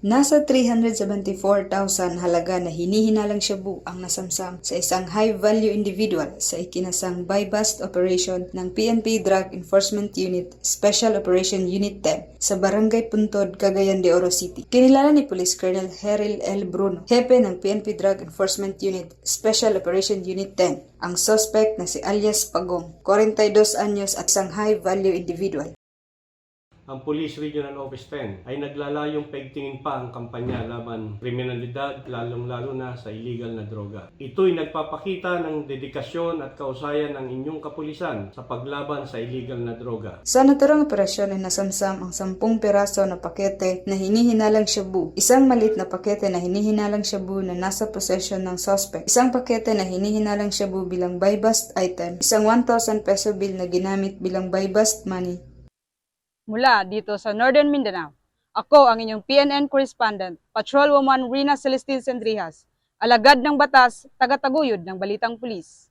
Nasa 374,000 halaga na hinihinalang shabu ang nasamsam sa isang high-value individual sa ikinasang buy-bust operation ng PNP Drug Enforcement Unit Special Operation Unit 10 sa Barangay Puntod, Cagayan de Oro City. Kinilala ni Police Colonel Heril L. Bruno, hepe ng PNP Drug Enforcement Unit Special Operation Unit 10, ang suspect na si alias Pagong, 42 anyos at isang high-value individual. Ang Police Regional Office 10 ay naglalayong paigtingin pa ang kampanya laban kriminalidad lalong-lalo na sa illegal na droga. Ito'y nagpapakita ng dedikasyon at kausayan ng inyong kapulisan sa paglaban sa illegal na droga. Sa naturang operasyon ay nasamsam ang 10 piraso na pakete na hinihinalang shabu, isang malit na pakete na hinihinalang shabu na nasa possession ng suspect, isang pakete na hinihinalang shabu bilang buy-bust item, isang 1,000 peso bill na ginamit bilang buy-bust money, Mula dito sa Northern Mindanao, ako ang inyong PNN correspondent, Patrolwoman Rina Celestine Sendrijas, alagad ng batas, tagataguyod ng Balitang Pulis.